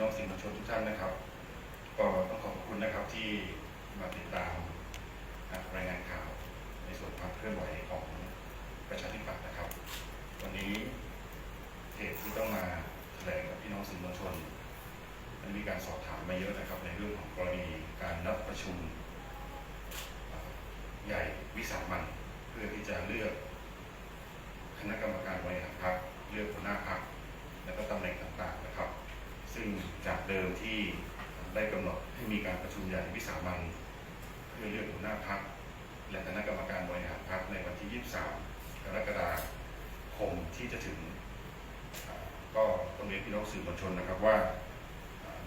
น้องสื่อมวลชนทุกท่านนะครับ ก็ต้องขอบคุณนะครับที่มาติดตามรายงานข่าวในส่วนความเคลื่อนไหวของประชาธิปัตย์นะครับ วันนี้เหตุที่ต้องมาแถลงกับพี่น้องสื่อมวลชนมันมีการสอบถามมาเยอะนะครับ ในเรื่องของกรณีการนัดประชุมใหญ่วิสามันเพื่อที่จะเลือก คณะกรรมการบริหารพรรคเลือกหัวหน้าพรรคและก็ตำแหน่งต่างๆนะครับ ซึ่งจาก เดิมที่ได้กำหนดให้มีการประชุมใหญ่วิสามันเพื่อเลือกหัวหน้าพรรคและคณะกรรมการบริหารพรรคในวันที่ 23 กรกฎาคมที่จะถึง ก็ต้องเรียนพี่น้องสื่อมวลชนนะครับว่า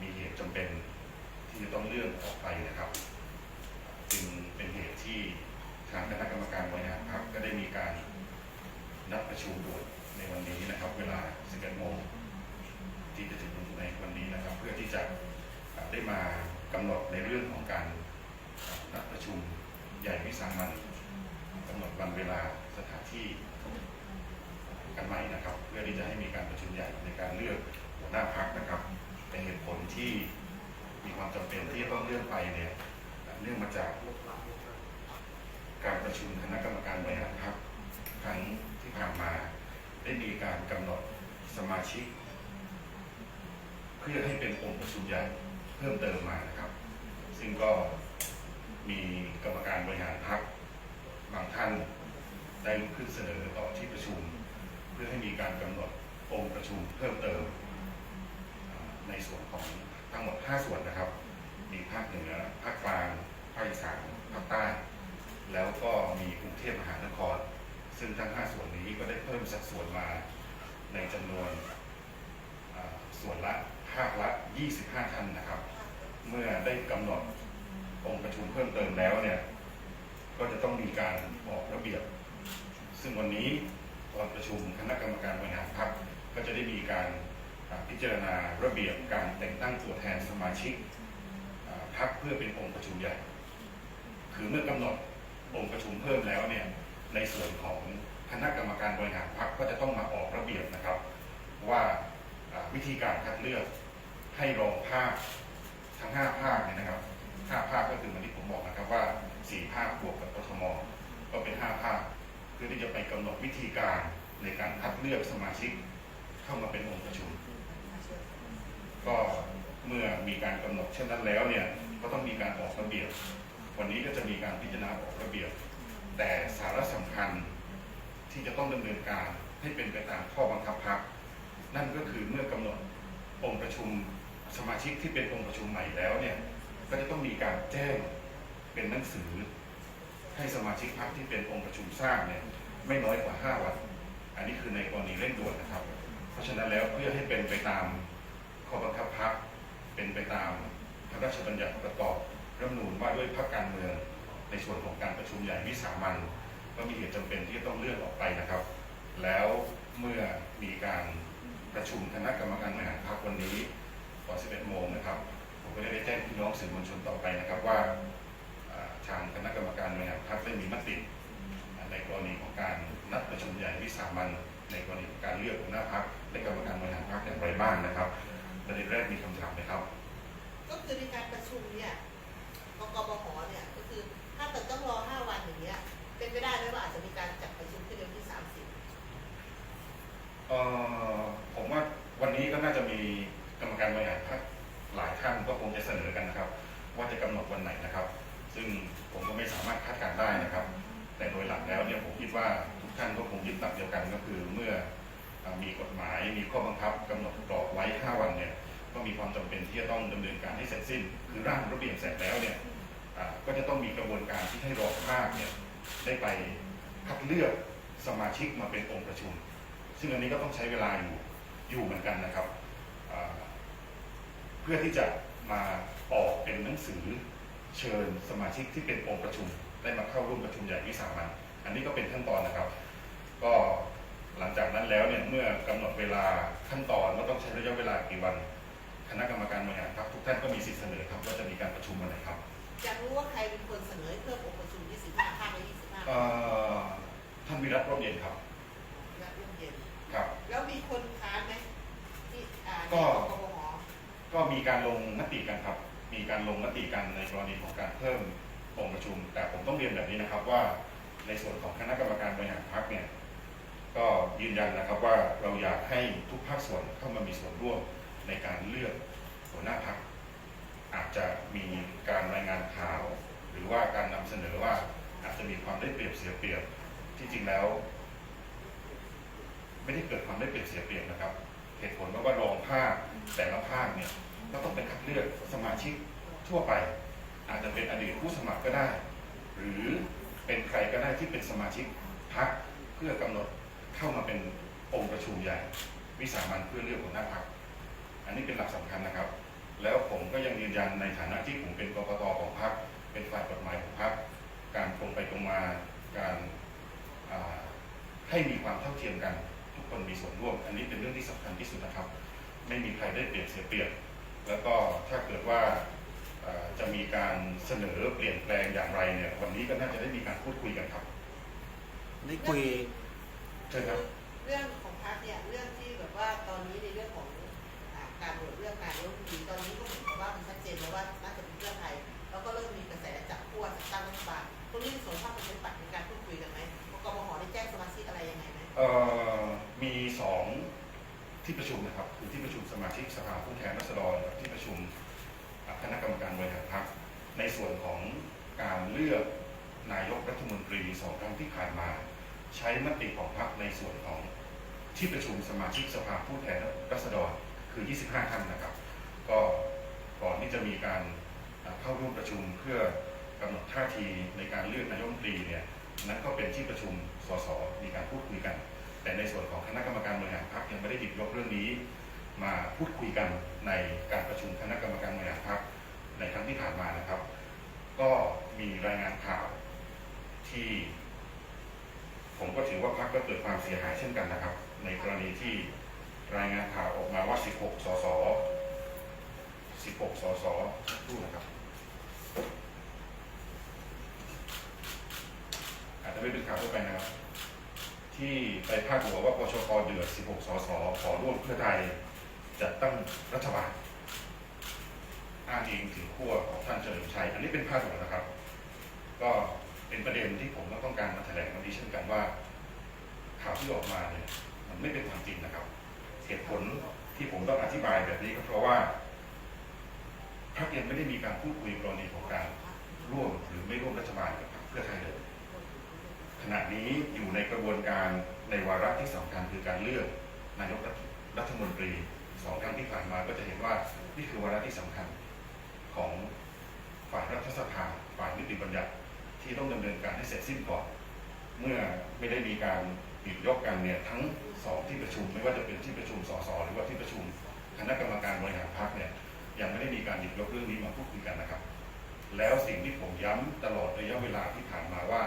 มีเหตุจำเป็นที่จะต้องเลื่อนออกไปนะครับจึงเป็นเหตุที่ทางคณะกรรมการบริหารพรรคก็ได้มีการนัดประชุมด่วนในวันนี้นะครับ เวลา 11โมง ที่จะถึงในวันนี้นะครับ เพื่อที่จะได้มากำหนดในเรื่องของการนัดประชุมใหญ่วิสามันกำหนดวันเวลาสถานที่กันใหม่นะครับ เพื่อที่จะให้มีการประชุมใหญ่ในการเลือกหัวหน้าพักนะครับเป็นเหตุผลที่มีความจำเป็นที่จะต้องเลื่อนไปเนี่ยเนื่องมาจาก การประชุมคณะกรรมการบริหารพรรคครั้งที่ผ่านมาได้มีการกำหนดสมาชิก เพื่อให้เป็นองค์ประชุมใหญ่เพิ่มเติมมานะครับ ซึ่งก็มีกรรมการบริหารพรรคบางท่านได้ลุกขึ้นเสนอต่อที่ประชุม เพื่อให้มีการกำหนดองค์ประชุมเพิ่มเติม ในส่วนของทั้งหมด 5 ส่วนนะครับ มีภาคเหนือภาคกลางภาคอีสานภาคใต้ แล้วก็มีกรุงเทพมหานคร ซึ่งทั้ง 5 ส่วนนี้ก็ได้เพิ่มสัดส่วนมาในจำนวนส่วนละ ภาคละ 25 ท่านนะครับ เมื่อได้กำหนดองค์ประชุมเพิ่มเติมแล้วเนี่ย ก็จะต้องมีการออกระเบียบ ซึ่งวันนี้ตอนประชุมคณะกรรมการบริหารพรรคก็จะได้มีการอ่าพิจารณาระเบียบการแต่งตั้งตัวแทนสมาชิกอ่าพรรคเพื่อเป็นองค์ประชุมใหญ่ คือเมื่อกำหนดองค์ประชุมเพิ่มแล้วเนี่ย ในส่วนของคณะกรรมการบริหารพรรคก็จะต้องมาออกระเบียบนะครับ ว่าอ่าวิธีการคัดเลือก ให้รองภาคทั้ง 5 ภาคเนี่ยนะครับ 5 ภาคก็คือเหมันที่ผมบอกนะครับว่า 4 ภาคบวกกับกทมก็เป็น 5 ภาค เพื่อที่จะไปกำหนดวิธีการในการคัดเลือกสมาชิกเข้ามาเป็นองค์ประชุม ก็เมื่อมีการกำหนดเช่นนั้นแล้วเนี่ยก็ต้องมีการออกระเบียบ วันนี้ก็จะมีการพิจารณาออกระเบียบ แต่สาระสำคัญที่จะต้องดำเนินการให้เป็นไปตามข้อบังคับพรรคนั่นก็คือเมื่อกำหนดองค์ประชุม สมาชิกที่เป็นองค์ประชุมใหม่แล้วเนี่ย ก็จะต้องมีการแจ้งเป็นหนังสือ ให้สมาชิกพรรคที่เป็นองค์ประชุมสร้างเนี่ยไม่น้อยกว่า 5 วัน อันนี้คือในกรณีเร่งด่วนนะครับ เพราะฉะนั้นแล้วเพื่อให้เป็นไปตามข้อบังคับพรรคเป็นไปตามพระราชบัญญัติประกอบรัฐมนูญว่าด้วยพรรคการเมืองในส่วนของการประชุมใหญ่วิสามันก็มีเหตุจำเป็นที่จะต้องเลื่อนออกไปนะครับ แล้วเมื่อมีการประชุมคณะกรรมการบริหารพรรควันนี้ อน 11 โมงนะครับ ผมก็ได้แจ้งพี่น้องสื่อมวลชนต่อไปนะครับว่าอ่าทางคณะกรรมการบริหารพรรคได้มีมติอ่าในกรณีของการนัดประชุมใหญ่วิสามันในกรณีของการเลือกหัวหน้าพรรคและกรรมการบริหารพรรคอย่างไรบ้างนะครับประเด็นแรกมีคำถามไหมครับ ก็คือในการประชุมเนี่ยกกบหเนี่ยก็คือถ้าเกิดต้องรอ 5 วันอย่างเงี้ยเป็นไปได้ไหมว่าอาจจะมีการจัดประชุมขึ้นในวันที่เอ่อผมว่าวันนี้ก็น่าจะมี กรรมการบริหารพรรคหลายท่านก็คงจะเสนอกันนะครับ ว่าจะกำหนดวันไหนนะครับ ซึ่งผมก็ไม่สามารถคาดการได้นะครับ แต่โดยหลักแล้วเนี่ยผมคิดว่าทุกท่านก็คงยึดหลักเดียวกันก็คือเมื่อมีกฎหมายมีข้อบังคับกำหนดกรอบไว้ 5 วันเนี่ยก็มีความจำเป็นที่จะต้องดำเนินการให้เสร็จสิ้น คือร่างระเบียบเสร็จแล้วเนี่ยก็จะต้องมีกระบวนการที่ให้รองภาคเนี่ยได้ไปคัดเลือกสมาชิกมาเป็นองค์ประชุม ซึ่งอันนี้ก็ต้องใช้เวลาอยู่อยู่เหมือนกันนะครับ เพื่อที่จะมาออกเป็นหนังสือเชิญสมาชิกที่เป็นองค์ประชุม ได้มาเข้าร่วมประชุมใหญ่วิสามันอันนี้ก็เป็นขั้นตอนนะครับ ก็หลังจากนั้นแล้วเนี่ยเมื่อกำหนดเวลาขั้นตอนว่าต้องใช้ระยะเวลากี่วัน คณะกรรมการบริหารพรรคทุกท่านก็มีสิทธิเสนอครับว่าจะมีการประชุมวันไหนครับ30อยากรู้ว่าใครเป็นคนเสนอให้เพิ่มองค์ประชุม25ภาคละ25เอ่อท่านวิรัตรร่มเย็นครับและร่วมเย็นครับ แล้วมีคนค้านไหมที่อ่าในก็ ก็มีการลงมติกันครับ มีการลงมติกันในกรณีของการเพิ่มองค์ประชุม แต่ผมต้องเรียนแบบนี้นะครับว่าในส่วนของคณะกรรมการบริหารพรรคเนี่ยก็ยืนยันนะครับว่าเราอยากให้ทุกภาคส่วนเข้ามามีส่วนร่วมในการเลือกหัวหน้าพรรคอาจจะมีการรายงานข่าว หรือว่าการนำเสนอว่าอาจจะมีความได้เปรียบเสียเปรียบที่จริงแล้ว ไม่ได้เกิดความได้เปรียบเสียเปรียบนะครับ เหตุผลเพราะว่ารองภาคแต่ละภาคเนี่ยก็ต้องไปคัดเลือกสมาชิกทั่วไป อาจจะเป็นอดีตผู้สมัครก็ได้ หรือเป็นใครก็ได้ที่เป็นสมาชิกพรรคเพื่อกำหนดเข้ามาเป็นองค์ประชุมใหญ่ วิสามันเพื่อเลือกหัวหน้าพรรคอันนี้เป็นหลักสำคัญนะครับ แล้วผมก็ยังยืนยันในฐานะที่ผมเป็นกรกตของพรรคเป็นฝ่ายกฎหมายของพรรคการตรงไปตรงมาการให้มีความเท่าเทียมกัน คนมีส่วนร่วม อันนี้เป็นเรื่องที่สำคัญที่สุดนะครับ ไม่มีใครได้เปรียบเสียเปรียบ แล้วก็ถ้าเกิดว่าเอ่อจะมีการเสนอเปลี่ยนแปลงอย่างไรเนี่ยวันนี้ก็น่าจะได้มีการพูดคุยกันครับได้คุยเชิญครับเรื่องของพรรคเนี่ยเรื่องที่แบบว่าตอนนี้ในเรื่องของอ่าการโหวตเรื่องนายกรัฐมนตรีตอนนี้ก็เหมือนกับว่ามันชัดเจนแล้วว่าน่าจะเป็นเพื่อไทยแล้วก็เริ่มมีกระแสจากขั้วจัดตั้งรัฐบาลตรงนี้ส่วนภาคประชาธิปัตย์มีการพูดคุยกันไหมกมหได้แจ้งสมาชิกอะไรยังไงไหมเอ่อมีสอง ที่ประชุมนะครับคือที่ประชุมสมาชิกสภาผู้แทนราษฎรที่ประชุมคณะกรรมการบริหารพรรคในส่วนของการเลือกนายกรัฐมนตรีสองครั้งที่ผ่านมา ใช้มติของพรรคในส่วนของที่ประชุมสมาชิกสภาผู้แทนราษฎรคือ 25 ท่านนะครับ ก็ก่อนที่จะมีการเข้าร่วมประชุมเพื่อกำหนดท่าทีในการเลือกนายกรัฐมนตรีเนี่ยนั้นก็เป็นที่ประชุมสสมีการพูดคุยกัน แต่ในส่วนของคณะกรรมการบริหารพรรคยังไม่ได้หยิบยกเรื่องนี้ มาพูดคุยกันในการประชุมคณะกรรมการบริหารพรรคในครั้งที่ผ่านมานะครับ ก็มีรายงานข่าวที่ ผมก็ถือว่าพรรคก็เกิดความเสียหายเช่นกันนะครับ ในกรณีที่รายงานข่าวออกมาว่า 16 สส 16 สสสักครู่นะครับอาจจะไม่เป็นข่าวทั่วไปนะครับ ที่ไปพาดหัวว่าปชปเดือด 16 สส ขอร่วมเพื่อไทยจัดตั้งรัฐบาลอ้างอิงถึงขั้วของท่านเฉลิมชัย อันนี้เป็นพาดหัวนะครับ ก็เป็นประเด็นที่ผมก็ต้องการมาแถลงวันนี้เช่นกันว่าข่าวที่ออกมาเนี่ยมันไม่เป็นความจริงนะครับ เหตุผลที่ผมต้องอธิบายแบบนี้ก็เพราะว่าพรรคยังไม่ได้มีการพูดคุยกรณีของการร่วมหรือไม่ร่วมรัฐบาลกับพรรคเพื่อไทยเลย ขณะนี้อยู่ในกระบวนการในวาระที่สำคัญคือการเลือกนายกรัฐมนตรีสองครั้งที่ผ่านมาก็จะเห็นว่านี่คือวาระที่สำคัญของฝ่ายรัฐสภาฝ่ายนิติบัญญัติที่ต้องดำเนินการให้เสร็จสิ้นก่อนเมื่อไม่ได้มีการหยิบยกกันเนี่ยทั้งสองที่ประชุม ไม่ว่าจะเป็นที่ประชุมสสหรือว่าที่ประชุมคณะกรรมการบริหารพรรคเนี่ยยังไม่ได้มีการหยิบยกเรื่องนี้มาพูดคุยกันนะครับ แล้วสิ่งที่ผมย้ำตลอดระยะเวลาที่ผ่านมาว่า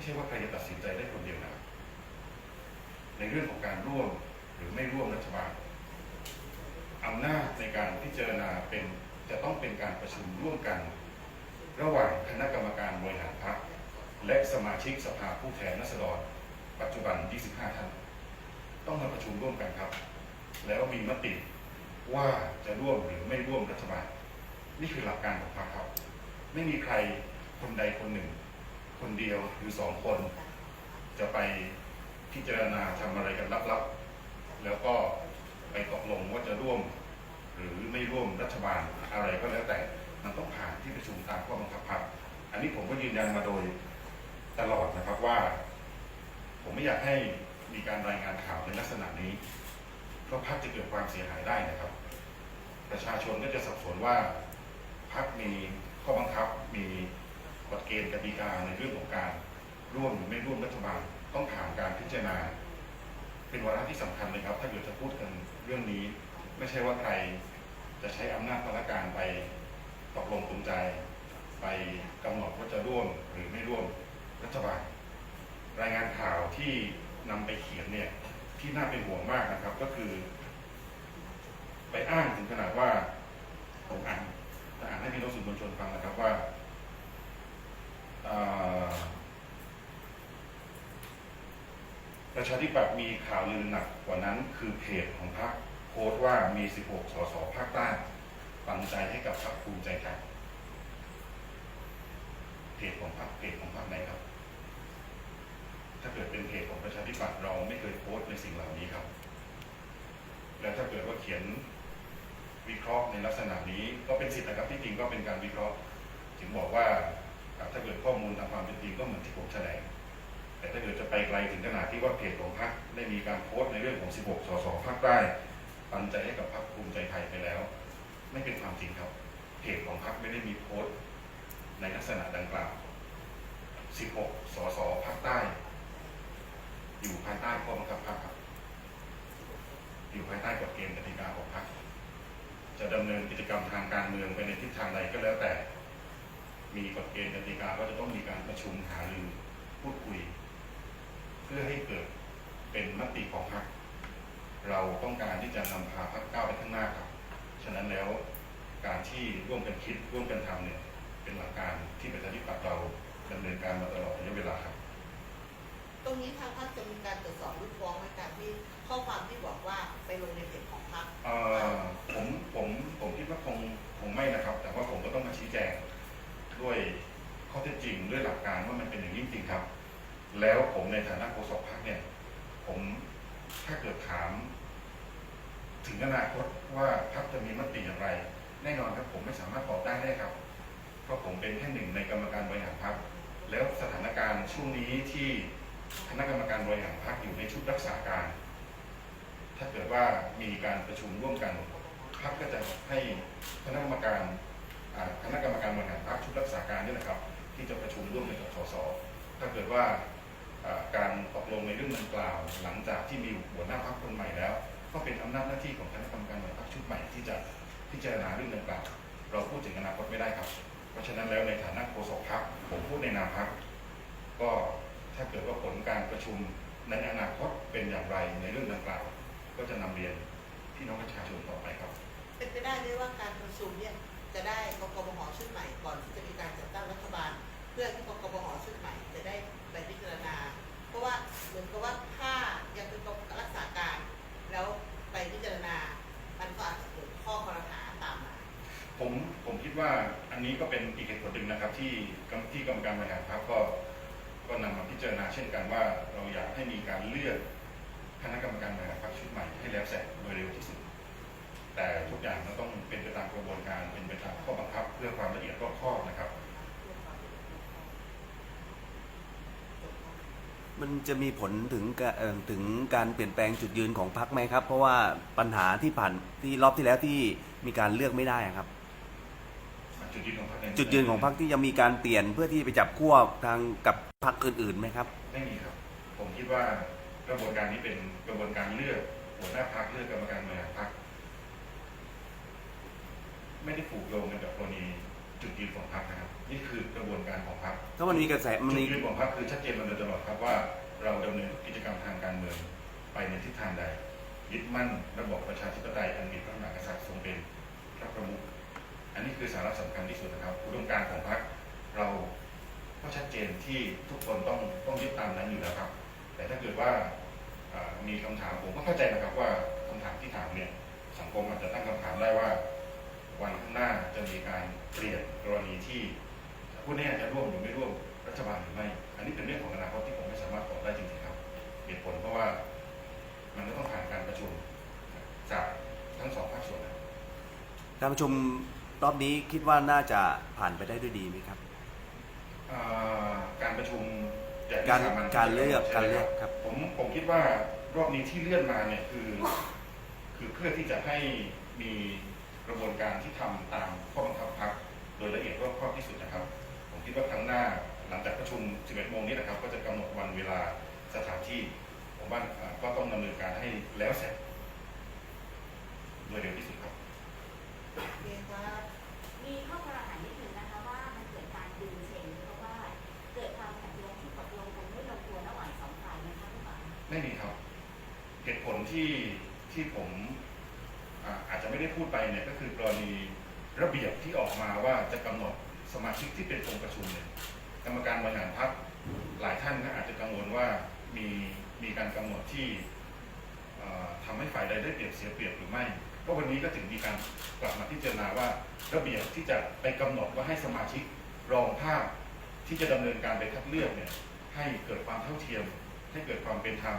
ไม่ใช่ว่าใครจะตัดสินใจได้คนเดียวนะในเรื่องของการร่วมหรือไม่ร่วมรัฐบาลอำนาจในการพิจารณาเป็นจะต้องเป็นการประชุมร่วมกัน ระหว่างคณะกรรมการบริหารพรรคและสมาชิกสภาผู้แทนราษฎร ปัจจุบัน 25 ท่าน ต้องมาประชุมร่วมกันครับ แล้วมีมติว่าจะร่วมหรือไม่ร่วมรัฐบาล นี่คือหลักการของพรรคครับ ไม่มีใครคนใดคนหนึ่ง คนเดียวหรือสองคน จะไปพิจารณาทำอะไรกันลับๆ แล้วก็ไปตกลงว่าจะร่วม หรือไม่ร่วมรัฐบาลอะไรก็แล้วแต่มันต้องผ่านที่ประชุมตามข้อบังคับพรรคอันนี้ผมก็ยืนยันมาโดยตลอดนะครับว่า ผมไม่อยากให้มีการรายงานข่าวในลักษณะนี้เพราะพรรคจะเกิดความเสียหายได้นะครับ ประชาชนก็จะสับสนว่าพรรคมีข้อบังคับมี กฎเกณฑ์กติกาในเรื่องของการร่วมหรือไม่ร่วมรัฐบาลต้องผ่านการพิจารณา เป็นวาระที่สำคัญเลยครับ ถ้าเกิดจะพูดกันเรื่องนี้ ไม่ใช่ว่าใครจะใช้อำนาจพลการไปตกลงปลงใจ ไปกำหนดว่าจะร่วมหรือไม่ร่วมรัฐบาล รายงานข่าวที่นำไปเขียนเนี่ยที่น่าเป็นห่วงมากนะครับก็คือ ไปอ้างถึงขนาดว่าผมอ่านจะอ่านให้พี่น้องสื่อมวลชนฟังนะครับว่าเอ่อ ประชาธิปัตย์มีข่าวลือหนักกว่านั้นคือเพจของพรรคโค้ดว่ามี 16 สสภาคใต้ปันใจให้กับพรรคภูมิใจไทยเพจของพรรคเพจของพรรคไหนครับ ถ้าเกิดเป็นเพจของประชาธิปัตย์เราไม่เคยโพสต์ในสิ่งเหล่านี้ครับ แล้วถ้าเกิดว่าเขียนวิเคราะห์ในลักษณะนี้ก็เป็นสิทธิ์นะครับที่จริงก็เป็นการวิเคราะห์ ถึงบอกว่าอ่าถ้าเกิดข้อมูลตามความเป็นจริงก็เหมือนที่ผมแถลง แต่ถ้าเกิดจะไปไกลถึงขนาดที่ว่าเพจของพรรคได้มีการโพสต์ในเรื่องของ 16 สสภาคใต้ปันใจให้กับพรรคภูมิใจไทยไปแล้ว ไม่เป็นความจริงครับเพจของพรรคไม่ได้มีโพสต์ในลักษณะดังกล่าว 16 สสภาคใต้ อยู่ภายใต้ข้อบังคับพรรคครับ อยู่ภายใต้กฎเกณฑ์กติกาของพรรคจะดำเนินกิจกรรมทางการเมืองไปในทิศทางใดก็แล้วแต่ มีกฎเกณฑ์กติกาก็จะต้องมีการประชุมหารือพูดคุย พื่อให้เกิดเป็นมติของพรรคเราต้องการที่จะนำพาพรรคก้าวไปข้างหน้าครับ ฉะนั้นแล้วการที่ร่วมกันคิดร่วมกันทำเนี่ยเป็นหลักการที่ประชาธิปัตย์เราดำเนินการมาตลอดระยะเวลาครับ ตรงนี้ทางพรรคจะมีการตรวจสอบรูปฟ้องในการที่ข้อความที่บอกว่าไปลงในเพจของพรรคเอ่อผมผมผมคิดว่าคงคงไม่นะครับ แต่ว่าผมก็ต้องมาชี้แจงด้วยข้อเท็จจริงด้วยหลักการว่ามันเป็นอย่างนี้จริงๆครับ แล้วผมในฐานะโฆษกพรรคเนี่ย ผมถ้าเกิดถาม ถึงอนาคตว่าพรรคจะมีมติอย่างไร แน่นอนครับผมไม่สามารถตอบได้แน่ครับเพราะผมเป็นแค่หนึ่งในกรรมการบริหารพรรคแล้วสถานการณ์ช่วงนี้ที่คณะกรรมการบริหารพรรคอยู่ในชุดรักษาการ ถ้าเกิดว่ามีการประชุมร่วมกันพรรคก็จะให้คณะกรรมการคณะกรรมการบริหารพรรคชุดรักษาการนี่แหละครับ ที่จะประชุมร่วมกันกับสสถ้าเกิดว่า การตกลงในเรื่องดังกล่าว หลังจากที่มีหัวหน้าพรรคคนใหม่แล้ว ก็เป็นอำนาจหน้าที่ของคณะกรรมการบริหารพรรคชุดใหม่ที่จะพิจารณาเรื่องดังกล่าว เราพูดถึงอนาคตไม่ได้ครับ เพราะฉะนั้นแล้วในฐานะโฆษกพรรคผมพูดในนามพรรคก็ถ้าเกิดว่าผลการประชุมในอนาคตเป็นอย่างไรในเรื่องดังกล่าว ก็จะนำเรียนพี่น้องประชาชนต่อไปครับ เป็นไปได้ไหมว่าการประชุมเนี่ยจะได้กกบหชุดใหม่ก่อนที่จะมีการจัดตั้งรัฐบาล เพื่อที่กกบหชุดใหม่จะได้ เพราะว่าเหมือนกับว่าถ้ายังเป็นกรมรักษาการ แล้วไปพิจารณา มันก็อาจจะเกิดข้อคอรหาตามมา ผมผมคิดว่าอันนี้ก็เป็นอีกเหตุผลหนึ่งนะครับ ที่กรรมที่กรรมการบริหารพรรคก็ก็นำมาพิจารณาเช่นกันว่าเราอยากให้มีการเลือกคณะกรรมการบริหารพรรคชุดใหม่ให้แล้วเสร็จโดยเร็วที่สุด แต่ทุกอย่างมันต้องเป็นไปตามกระบวนการเป็นไปตามข้อบังคับ เพื่อความละเอียดรอบคอบนะครับ มันจะมีผลถึงกะเอ่อถึงการเปลี่ยนแปลงจุดยืนของพรรคไหมครับ เพราะว่าปัญหาที่ผ่านที่รอบที่แล้วที่มีการเลือกไม่ได้อะครับ จุดยืนของพรรคเจุดยืนของพรรคที่จะมีการเปลี่ยนเพื่อที่ไปจับขั้วทางกับพรรคอื่นๆไหมครับ ไม่มีครับ ผมคิดว่ากระบวนการนี้เป็นกระบวนการเลือกหัวหน้าพรรคเลือกกรรมการบริหารพรรคไม่ได้ผูกโยงกันกับกรณีจุดยืนของพรรคนะครับ นี่คือกระบวนการของพรรคก็มันมีกระแสมันจุดมียืนของพรรคคือชัดเจนมาโดยตลอดครับว่า เราดำเนินกิจกรรมทางการเมืองไปในทิศทางใด ยึดมั่นระบอบประชาธิปไตยอันมีพระมหากษัตริย์ทรงเป็นพระประมุขอันนี้คือสาระสำคัญที่สุดนะครับอุดมการณ์ของพรรคเราก็ชัดเจนที่ทุกคนต้องต้องยึดตามนั้นอยู่แล้วครับ แต่ถ้าเกิดว่าอ่ามีคำถามผมก็เข้าใจนะครับว่าคำถามที่ถามเนี่ยสังคมอาจจะตั้งคำถามได้ว่า วันข้างหน้าจะมีการเปลี่ยนกรณีที่ ผู้นี้อาจจะร่วมหรือไม่ร่วมรัฐบาลหรือไม่ อันนี้เป็นเรื่องของอนาคตที่ผมไม่สามารถตอบได้จริงๆครับ เหตุผลเพราะว่ามันก็ต้องผ่านการประชุมจากทั้งสองภาคส่วนนะครับการประชุมรอบนี้คิดว่าน่าจะผ่านไปได้ด้วยดีไหมครับอ่าการประชุมใหญ่การวิสมัญการเลือกใช่การไหมเลืคอกรับครับผมผมคิดว่ารอบนี้ที่เลื่อนมาเนี่ยคือ คือเพื่อที่จะให้มีกระบวนการที่ทำตามข้อบังคับพรรคโดยละเอียดรอบคอบที่สุดนะครับผม คิดว่าครั้งหน้าหลังจากประชุม 11 โมงนี้นะครับ ก็จะกำหนดวันเวลาสถานที่ ผมว่าอ่าก็ต้องดำเนินการให้แล้วเสร็จโดยเร็วที่สุดครับโอเคครับมีข้อกล่าวหานิดหนึ่งนะคะว่ามันเกิดการดึงเชงเพราะว่าเกิดความขัดแย้งที่ตกลงกันไม่ลงตัวระหว่างสองฝ่ายนะคะพี่ป๋าไม่มีครับเหตุผลที่ที่ผมอ่าอาจจะไม่ได้พูดไปเนี่ยก็คือกรณีระเบียบที่ออกมาว่าจะกำหนด สมาชิกที่เป็นองค์ประชุมเนี่ยกรรมการบริหารพรรคหลายท่านก็อาจจะกังวลว่ามีมีการกำหนดที่เอ่อทำให้ฝ่ายใดได้เปรียบเสียเปรียบหรือไม่ก็วันนี้ก็ถึงมีการกลับมาพิจารณาว่าระเบียบที่จะไปกำหนดว่าให้สมาชิกรองภาพที่จะดำเนินการไปคัดเลือกเนี่ยให้เกิดความเท่าเทียม ให้เกิดความเป็นธรรม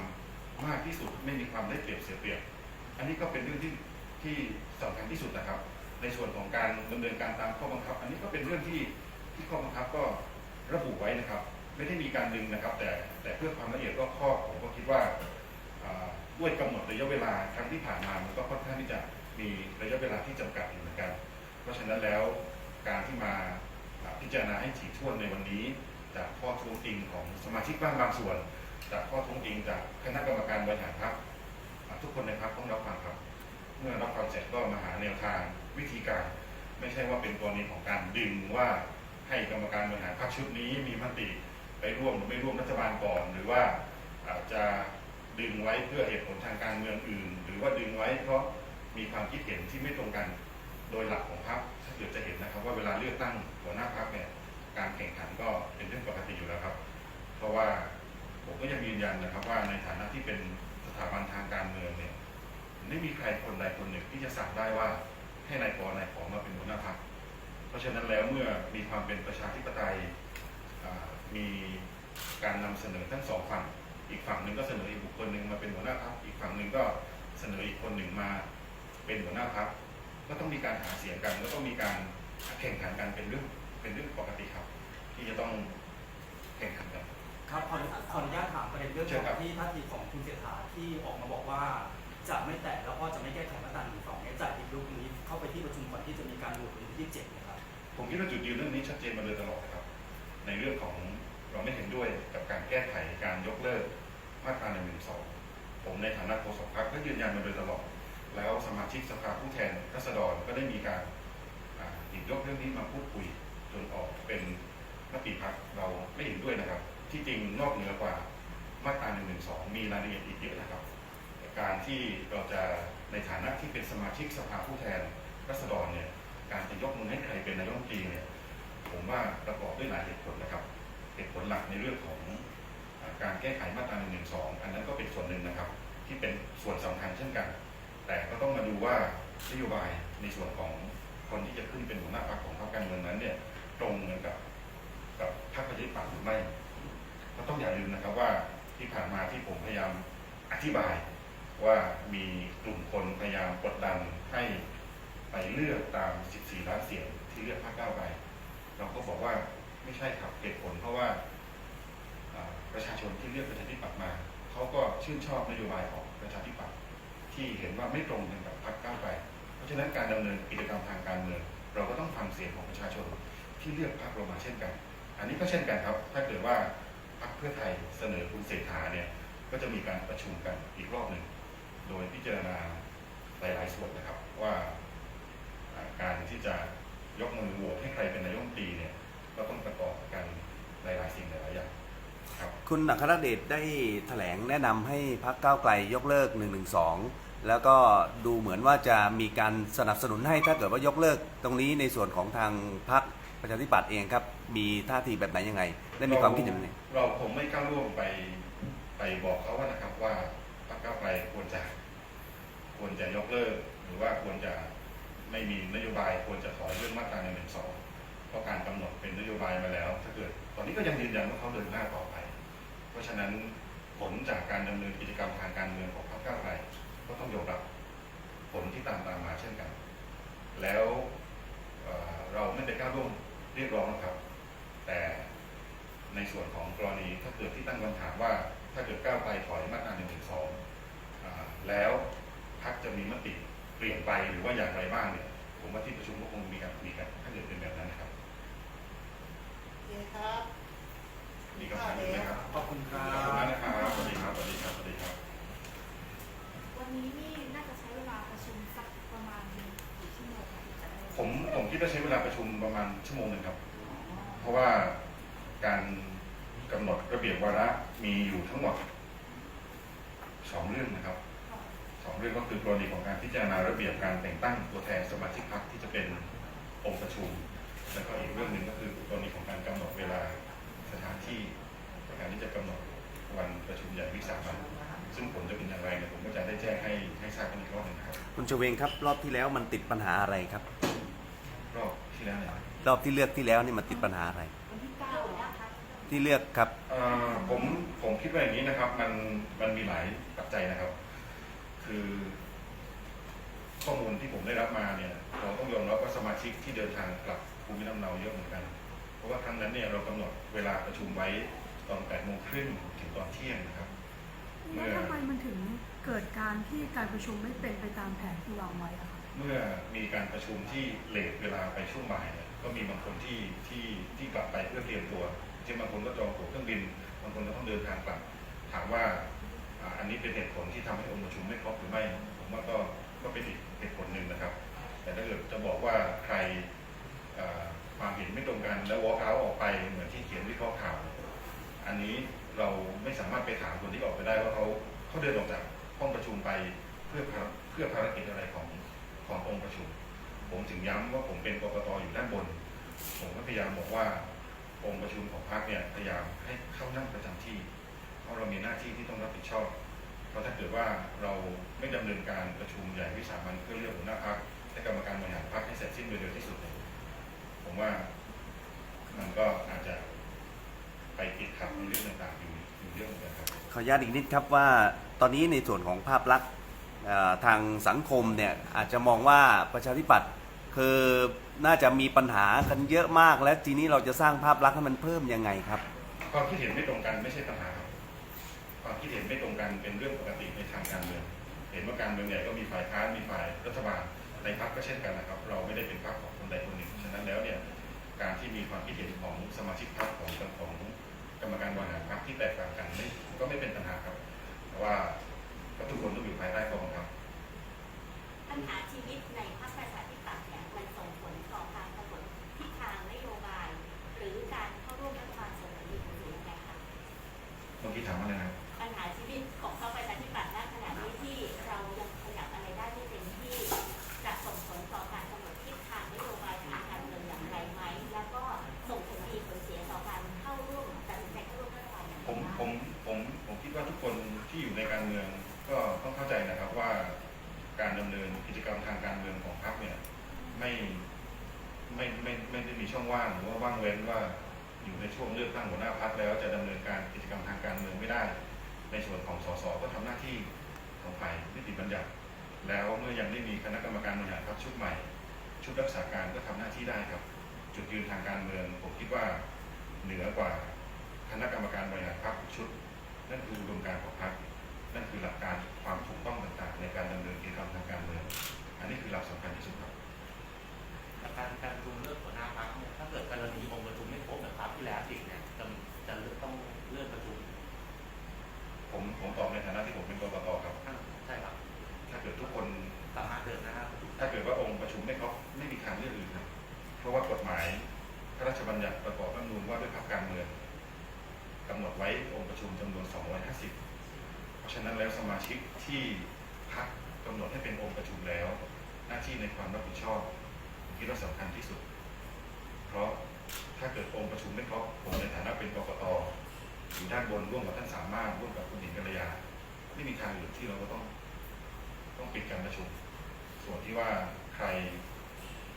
มากที่สุดไม่มีความได้เปรียบเสียเปรียบ อันนี้ก็เป็นเรื่องที่ที่สำคัญที่สุดนะครับ ในส่วนของการดำเนินการตามข้อบังคับ อันนี้ก็เป็นเรื่องที่ที่ข้อบังคับก็ระบุไว้นะครับ ไม่ได้มีการดึงนะครับ แต่แต่เพื่อความละเอียดก็ข้อผมก็คิดว่าด้วยกำหนดระยะเวลาครั้งที่ผ่านมามันก็ค่อนข้างที่จะมีระยะเวลาที่จำกัดอยู่เหมือนกัน เพราะฉะนั้นแล้วการที่มาพิจารณาให้ถี่ถ้วนในวันนี้ จากข้อท้วงติงของสมาชิกบ้างบางส่วน จากข้อท้วงติงจากคณะกรรมการบริหารพรรคทุกคนในพรรคต้องรับฟังครับ เมื่อรับฟังเสร็จก็มาหาแนวทาง วิธีการ ไม่ใช่ว่าเป็นกรณีของการดึงว่าให้กรรมการบริหารพรรคชุดนี้มีมติไปร่วมหรือไม่ร่วมรัฐบาลก่อน หรือว่าอาจจะดึงไว้เพื่อเหตุผลทางการเมืองอื่น หรือว่าดึงไว้เพราะมีความคิดเห็นที่ไม่ตรงกันโดยหลักของพรรคถ้าเกิดจะเห็นนะครับ ว่าเวลาเลือกตั้งหัวหน้าพรรคเนี่ยการแข่งขันก็เป็นเรื่องปกติอยู่แล้วครับ เพราะว่าผมก็ยังยืนยันนะครับว่าในฐานะที่เป็นสถาบันทางการเมืองเนี่ยไม่มีใครคนใดคนหนึ่งที่จะสั่งได้ว่า ให้นายปอนายขอมาเป็นหัวหน้าพรรคเพราะฉะนั้นแล้วเมื่อมีความเป็นประชาธิปไตยอ่ามีการนำเสนอทั้งสองฝั่ง อีกฝั่งหนึ่งก็เสนออีกบุคคลหนึ่งมาเป็นหัวหน้าพรรคอีกฝั่งหนึ่งก็เสนออีกคนหนึ่งมาเป็นหัวหน้าพรรคก็ต้องมีการหาเสียงกันก็ต้องมีการแข่งขันกันเป็นเรื่องเป็นเรื่องปกติครับ ที่จะต้องแข่งขันกันครับขอขออนุญาตถามประเด็นเรื่องเชิญครับที่ท่าทีของคุณเศรษฐาที่ออกมาบอกว่าจะไม่แตะแล้วก็จะไม่แก้ไขมา คิดว่าจุดยืนเรื่องนี้ชัดเจนมาโดยตลอดครับ ในเรื่องของเราไม่เห็นด้วยกับการแก้ไขการยกเลิกมาตรา1นึผมในฐานะโฆษกพรรคก็ยืนยันมาโดยตลอด แล้วสมาชิกสภาผู้แทนราษฎรก็ได้มีการหยิบยกเรื่องนี้มาพูดคุยจนออกเป็นมติพักเราไม่เห็นด้วยนะครับ ที่จริงนอกเหนือกว่ามาตรา1นึมีรายละเอียดอีกเยอะนะครับการที่เราจะในฐานะที่เป็นสมาชิกสภาผู้แทนราษฎรเนี่ย การจะยกมือให้ใครเป็นนายกรัฐมนตรีเนี่ยผมว่าประกอบด้วยหลายเหตุผลนะครับเหตุผลหลักในเรื่องของการแก้ไขมาตรา1นึอันนั้นก็เป็นส่วนหนึ่งนะครับ ที่เป็นส่วนสำคัญเช่นกัน แต่ก็ต้องมาดูว่านโยบายในส่วนของคนที่จะขึ้นเป็นหัวหน้าพรรคของพรรคการเมืองนั้นเนี่ยตรงกันกับกับพรรคประชาธิปัตย์หรือไม่ก็ต้องอย่าลืมนะครับว่าที่ผ่านมาที่ผมพยายามอธิบายว่ามีกลุ่มคนพยายามกดดันให้ ไปเลือกตาม 14 ล้านเสียงที่เลือกพรรคก้าวไกลเราก็บอกว่าไม่ใช่ครับเหตุผลเพราะว่าประชาชนที่เลือกประชาธิปัตย์มาเขาก็ชื่นชอบนโยบายของประชาธิปัตย์ที่เห็นว่าไม่ตรงกันกับพรรคก้าวไกลเพราะฉะนั้นการดำเนินกิจกรรมทางการเมืองเราก็ต้องฟังเสียงของประชาชนที่เลือกพรรคเรามาเช่นกัน อันนี้ก็เช่นกันครับ ถ้าเกิดว่าพรรคเพื่อไทยเสนอคุณเศรษฐาเนี่ยก็จะมีการประชุมกันอีกรอบหนึ่งโดยพิจารณาหลาย ๆ ส่วนนะครับว่า การที่จะยกมือโหวตให้ใครเป็นนายกรัฐมนตรีเนี่ยก็ต้องประกอบกันหลายๆสิ่งหลายๆอย่างครับคุณอัครเดชได้แถลงแนะนำให้พักก้าวไกลยกเลิก 1 1 2 แล้วก็ดูเหมือนว่าจะมีการสนับสนุนให้ถ้าเกิดว่ายกเลิก ตรงนี้ในส่วนของทางพักประชาธิปัตย์เองครับ มีท่าทีแบบไหนยังไง ได้มีความคิดอย่างไรเราคงไม่ก้าวล่วงไปไปบอกเขาว่านะครับว่าพรรคก้าวไกลควรจะควรจะยกเลิก หรือว่าควรจะ ไม่มีนโยบายควรจะถอยเรื่องมาตรา1นึเพราะการกำหนดเป็นนโยบายมาแล้ว ถ้าเกิดตอนนี้ก็ยังยืนยันว่าเขาเดินหน้าต่อไป เพราะฉะนั้นผลจากการดำเนินกิจกรรมทางการเมืองของพรรคก้าวไกลก็ต้องยอมรับผลที่ตามตามมาเช่นกัน แล้วเเราไม่ได้ก้าวล่วงเรียกร้องนะครับ แต่ในส่วนของกรณีถ้าเกิดที่ตั้งคำถามว่า ถ้าเกิดก้าวไกลถอยมาตรา1นึแล้วพรรคจะมีมติ เปลี่ยนไปหรือว่าอย่างไรบ้างเนี่ยผมว่าที่ประชุมก็คงมีการคุยกันถ้าเกิดเป็นแบบนั้นนะครับโอเคครับมีคำถามอีกไหมครับขอบคุณครัขอบคุณมากบ นะครับสวัสดีครับสวัสดีครับสวัสดีครับ วันนี้นี่น่าจะใช้เวลาประชุมสักประมาณกี่ชั่วโมงคะถึงจะได้ผมผมคิดว่าใช้เวลาประชุมประมาณชั่วโมงหนึ่งครับ เพราะว่าการกำหนดระเบียบวาระมีอยู่ทั้งหมดสองเรื่องนะครับ สองเรื่องก็คือกรณีของการพิจารณาระเบียบการแต่งตั้งตัวแทนสมาชิกพรรคที่จะเป็นองค์ประชุม แล้วก็อีกเรื่องหนึ่งก็คือกรณีของการกำหนดเวลาสถานที่ในการที่จะกำหนดวันประชุมใหญ่วิสามันซึ่งผลจะเป็นอย่างไรเนี่ยผมก็จะได้แจ้งให้ให้ทราบกันอีกรอบหนึงนะครับคุณชเวงครับรอบที่แล้วมันติดปัญหาอะไรครับ รอบที่แล้วเนี่ยรอบที่เลือกที่แล้วนี่มันติดปัญหาอะไรวันที่เก้าเก้าแล้วค่ะที่เลือกครับเอ่อผมผมคิดว่าอย่างนี้นะครับ มันมันมีหลายปัจจัยนะครับ คือข้อมูลที่ผมได้รับมาเนี่ยเราต้องยอมรับว่าสมาชิกที่เดินทางกลับภูมิลำเนาเยอะเหมือนกัน เพราะว่าครั้งนั้นเนี่ยเรากำหนดเวลาประชุมไว้ตอน8โมงครึ่งถึงตอนเที่ยงนะครับแล้วทำไมมันถึงเกิดการที่การประชุมไม่เป็นไปตามแผนที่วางไว้อะคะเมื่อมีการประชุมที่เลทเวลาไปช่วงบ่ายเนี่ยก็มีบางคนที่ที่ที่กลับไปเพื่อเตรียมตัวเช่นบางคนก็จองตั๋วเครื่องบิน บางคนก็ต้องเดินทางกลับ ถามว่า อันนี้เป็นเหตุผลที่ทำให้องค์ประชุมไม่ครบหรือไม่ผมว่าก็ก็เป็นอีกเหตุผลหนึ่งนะครับ แต่ถ้าเกิดจะบอกว่าใครความเห็นไม่ตรงกันแล้ว walk out ออกไปเหมือนที่เขียนวิเคราะห์ข่าว อันนี้เราไม่สามารถไปถามคนที่ออกไปได้ว่าเขาเขาเดินออกจากห้องประชุมไปเพื่อเพื่อภารกิจอะไรของขององค์ประชุม ผมถึงย้ำว่าผมเป็นกรกตอยู่ด้านบน ผมก็พยายามบอกว่าองค์ประชุมของพรรคเนี่ยพยายามให้เข้านั่งประจำที่ ราะเรามีหน้าที่ที่ต้องรับผิดชอบ เพราะถ้าเกิดว่าเราไม่ดำเนินการประชุมใหญ่วิสามันเพื่อเลือกหัวหน้าพรรคและกรรมการบริหารพรรคให้เสร็จสิ้นโดยเร็วที่สุดเนี่ยผมว่ามันก็อาจจะไปติดขัดในเรื่องต่างๆอยู่อยู่เยอะเหมือนกันครับขออนุญาตอีกนิดครับว่าตอนนี้ในส่วนของภาพลักษณ์เอ่อทางสังคมเนี่ยอาจจะมองว่าประชาธิปัตย์คือน่าจะมีปัญหากันเยอะมาก และทีนี้เราจะสร้างภาพลักษณ์ให้มันเพิ่มยังไงครับความคิดเห็นไม่ตรงกันไม่ใช่ปัญหา ครับความคิดเห็นไม่ตรงกันเป็นเรื่องปกติในทางการเมืองเห็นว่าการเมืองใหญ่ก็มีฝ่ายค้านมีฝ่ายรัฐบาลในพรรคก็เช่นกันนะครับ เราไม่ได้เป็นพรรคของคนใดคนหนึ่งฉะนั้นแล้วเนี่ยการที่มีความคิดเห็นของสมาชิกพรรคของของกรรมการบริหารพรรคที่แตกต่างกันไม่ก็ไม่เป็นปัญหาครับเพราะว่าก็ทุกคนต้องอยู่ภายใต้ข้อบังคับ ปัญหาชีวิตในพรรคประชาธิปัตย์เนี่ยมันส่งผลต่อการกำหนดทิศทางนโยบาย หรือการเข้าร่วมรัฐบาลส่วนนี้หรือยังไงคะเมื่อกี้ถามว่าอะไรนะ ชุดรักษาการก็ทำหน้าที่ได้ครับ จุดยืนทางการเมืองผมคิดว่าเหนือกว่าคณะกรรมการบริหารพรรคชุด นั่นคืออุดมการของ ผิดชอบ ผมคิดว่าสำคัญที่สุด เพราะถ้าเกิดองค์ประชุมไม่ครบผมในฐานะเป็นกกตอยู่ด้านบนร่วมกับท่านสามารถร่วมกับคุณหญิงกัลยาไม่มีทางอื่นที่เราก็ต้อง ต้องปิดการประชุม ส่วนที่ว่าใคร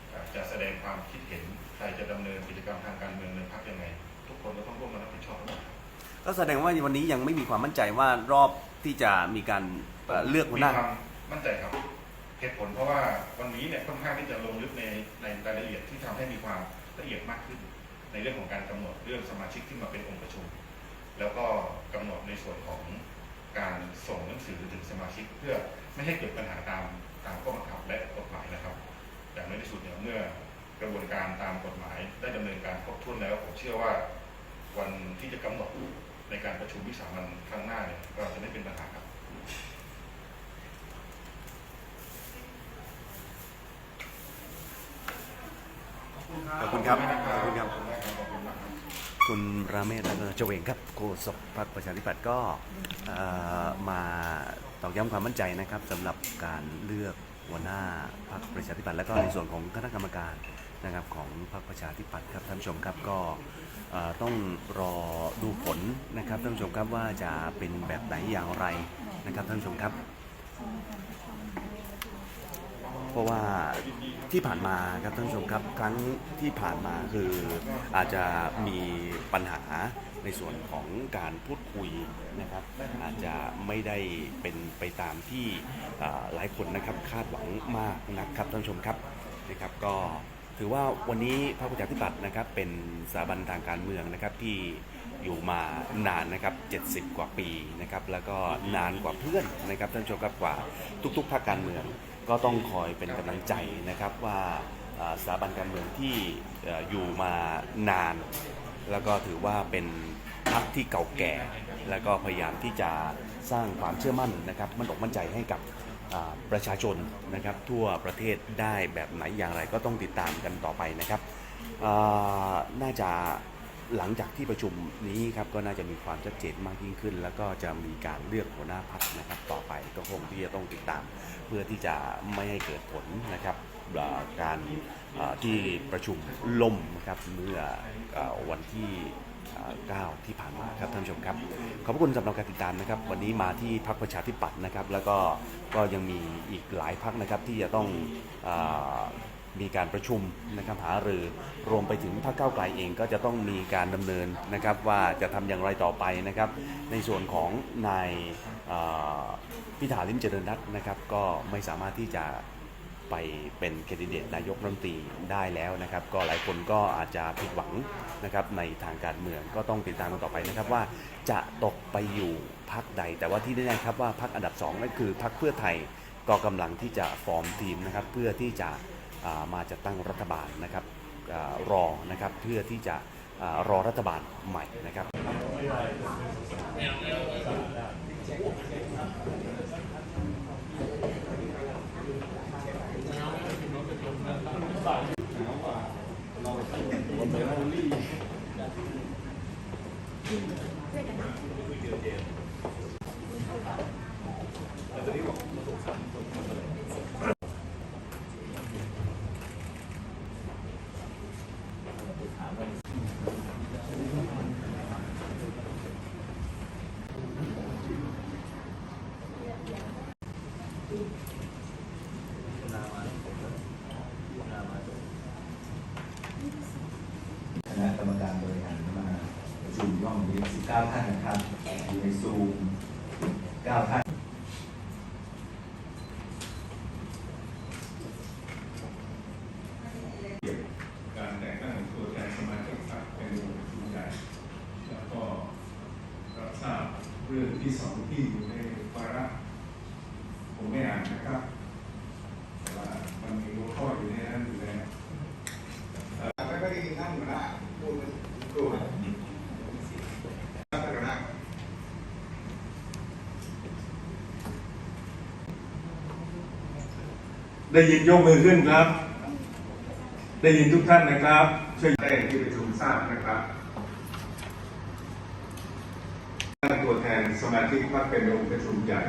เอ่อจะแสดงความคิดเห็นใครจะดำเนินกิจกรรมทางการเมืองในพรรคยังไง ทุกคนก็ต้องร่วมมารับผิดชอบทั้งหมดครับก็แสดงว่าวันนี้ยังไม่มีความมั่นใจว่ารอบที่จะมีการเอ่อเลือกหัวหน้ามีความมั่นใจครับ เหตุผลเพราะว่าวันนี้เนี่ยค่อนข้างที่จะลงลึกในในรายละเอียดที่ทำให้มีความละเอียดมากขึ้น ในเรื่องของการกำหนดเรื่องสมาชิกที่มาเป็นองค์ประชุม แล้วก็กำหนดในส่วนของการส่งหนังสือถึงสมาชิกเพื่อไม่ให้เกิดปัญหาตามตามข้อบังคับและกฎหมายนะครับอย่างน้อยที่สุดเนี่ยเมื่อกระบวนการตามกฎหมายได้ดำเนินการครบถ้วนแล้วผมเชื่อว่าวันที่จะกำหนดในการประชุมวิสามันครั้งหน้าเนี่ยเราจะไม่เป็นปัญหาครับ ขอบคุณครับ ขอบคุณครับคุณมากครับขอบคุณมากครับ คุณราเมศเจเวงครับโฆษกพรรคประชาธิปัตย์ก็มาตอกย้ำความมั่นใจนะครับสำหรับการเลือกหัวหน้าพรรคประชาธิปัตย์และก็ในส่วนของคณะกรรมการนะครับของพรรคประชาธิปัตย์ครับท่านผู้ชมครับก็ต้องรอดูผลนะครับท่านผู้ชมครับว่าจะเป็นแบบไหนอย่างไรนะครับท่านผู้ชมครับ เพราะว่าที่ผ่านมาครับท่านผู้ชมครับครั้งที่ผ่านมาคืออาจจะมีปัญหาในส่วนของการพูดคุยนะครับ อาจจะไม่ได้เป็นไปตามที่หลายคนนะครับคาดหวังมากนะครับท่านผู้ชมครับนะครับก็ถือว่าวันนี้พรรคประชาธิปัตย์นะครับเป็นสถาบันทางการเมืองนะครับที่อยู่มานานนะครับ 70 กว่าปีนะครับแล้วก็นานกว่าเพื่อนนะครับท่านผู้ชมครับกว่าทุกๆพรรคการเมือง ก็ต้องคอยเป็นกำลังใจนะครับว่าสถาบันการเมืองที่อยู่มานาน แล้วก็ถือว่าเป็นพรรคที่เก่าแก่ แล้วก็พยายามที่จะสร้างความเชื่อมั่นนะครับมั่นอกมั่นใจให้กับประชาชนนะครับทั่วประเทศได้แบบไหนอย่างไรก็ต้องติดตามกันต่อไปนะครับน่าจะ หลังจากที่ประชุมนี้ครับก็น่าจะมีความชัดเจนมากยิ่งขึ้น แล้วก็จะมีการเลือกหัวหน้าพักนะครับ ต่อไปก็คงที่จะต้องติดตาม เพื่อที่จะไม่ให้เกิดผลนะครับการที่ประชุมล่มนะครับเมื่อวันที่9ที่ผ่านมาครับท่านผู้ชมครับ ขอบพระคุณสำหรับการติดตามนะครับ วันนี้มาที่พักประชาธิปัตย์นะครับ แล้วก็ก็ยังมีอีกหลายพักนะครับที่จะต้องอ มีการประชุมนะครับหารือรวมไปถึงพรรคก้าวไกลเองก็จะต้องมีการดำเนินนะครับว่าจะทำอย่างไรต่อไปนะครับ ในส่วนของนายพิธาลิมเจริญรัตน์นะครับ ก็ไม่สามารถที่จะไปเป็นแคนดิเดตนายกรัฐมนตรีได้แล้วนะครับ ก็หลายคนก็อาจจะผิดหวังนะครับในทางการเมืองก็ต้องติดตามกันต่อไปนะครับว่าจะตกไปอยู่พักใด แต่ว่าที่แน่ๆครับว่าพักอันดับ2นั่นคือพักเพื่อไทยก็กำลังที่จะฟอร์มทีมนะครับเพื่อที่จะ มาจัดตั้งรัฐบาลนะครับอรอนะครับเพื่อที่จะอรอรัฐบาลใหม่นะครับ 9 ท่านนะครับ อยู่ในซูม 9 ท่าน ได้ยินยกมือขึ้นครับ ได้ยินทุกท่านนะครับ ช่วยได้ที่ประชุมทราบนะครับตั้งตัวแทนสมาชิกพรรคเป็นองค์ประชุมใหญ่